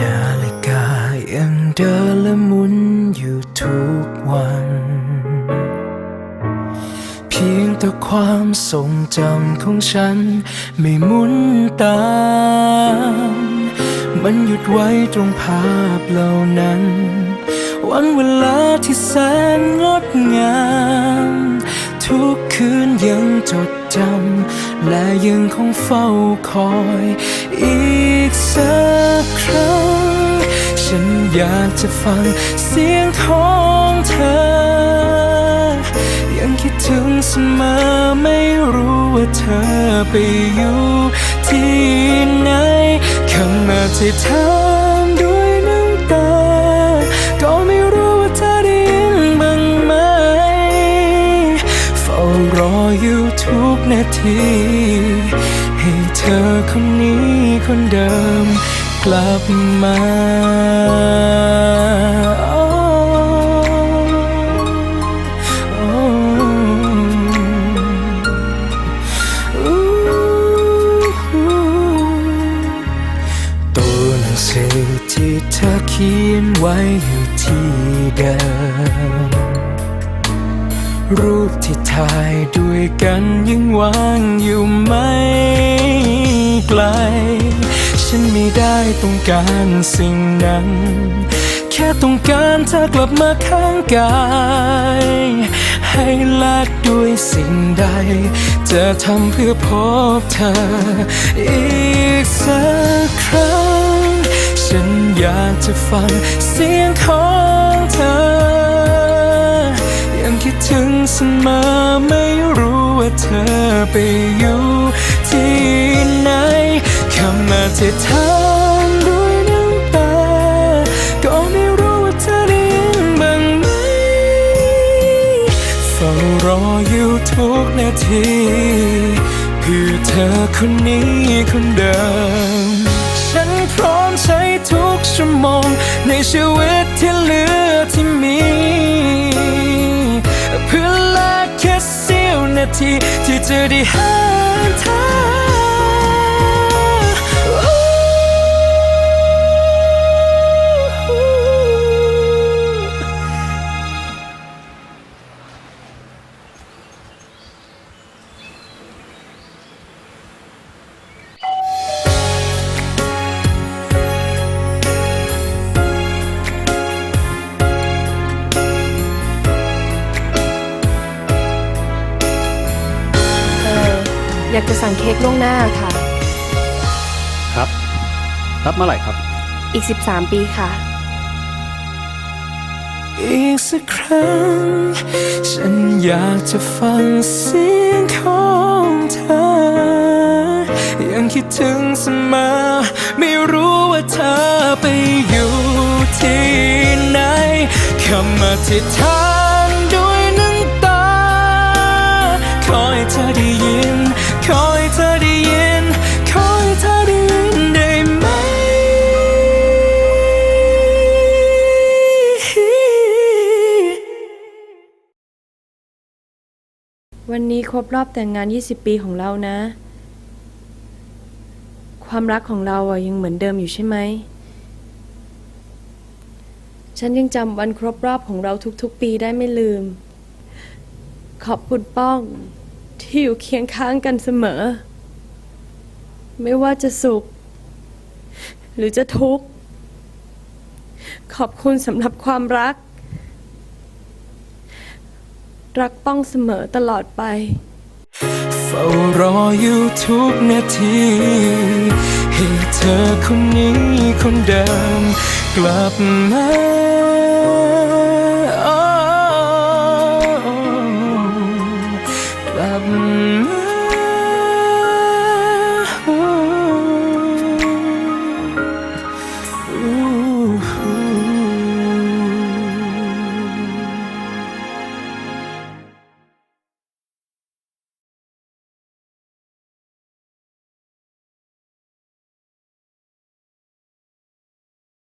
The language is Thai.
นาฬิกายังเดินและหมุนอยู่ทุกวัน เพียงแต่ความทรงจำของฉัน ไม่หมุนตาม มันหยุดไว้ตรงภาพเหล่านั้น วันเวลาที่แสนงดงาม ทุกคืนยังจดจำ และยังคงเฝ้าคอย อีกสักครั้ง ฉันอยากจะฟังเสียงของเธอ ยังคิดถึงเสมอไม่รู้ว่าเธอไปอยู่ที่ไหนคำอธิษฐานด้วย ธอคนนี้คนเดิมกลับมาตัวหนังสือที่เธอเขียนไว้อยู่ที่เดิมรูปที่ถ่ายด้วยกันยังวางอยู่ไหม ฉันไม่ได้ต้องการสิ่งนั้น แค่ต้องการเธอกลับมาข้างกาย ให้แลกด้วยสิ่งใด จะทำเพื่อพบเธอ อีกสักครั้ง ฉันอยากจะฟังเสียงของเธอ ยังคิดถึงเสมอไม่รู้ว่าเธอไปอยู่ คำอธิษฐานด้วยน้ำตา ก็ไม่รู้ว่าเธอได้ยินบ้างไหมเฝ้ารออยู่ทุกนาทีเพื่อเธอคนนี้คนเดิม ฉันพร้อมใช้ทุกชั่วโมง ในชีวิตที่เหลือที่มี เพื่อแลกแค่เสี้ยวนาที ที่จะได้ห็นเธอ อยากจะสั่งเค้กล่วงหน้าค่ะ ครับ รับเมื่อไหร่ครับ อีก 13 ปีค่ะ อีกสักครั้ง ฉันอยากจะฟังเสียงของเธอ ยังคิดถึงเสมอ ไม่รู้ว่าเธอไปอยู่ที่ไหนคำอธิษฐาน ครบรอบแต่งงาน 20 ปีของเรานะ ความรักของเราอะยังเหมือนเดิมอยู่ใช่ไหม ฉันยังจำวันครบรอบของเราทุกๆ ปีได้ไม่ลืม ขอบคุณป้อง ที่อยู่เคียงข้างกันเสมอ ไม่ว่าจะสุข หรือจะทุกข์ ขอบคุณสำหรับความรัก รักป้องเสมอตลอดไป เฝ้ารออยู่ทุกนาที ให้เธอคนนี้คนเดิม กลับมา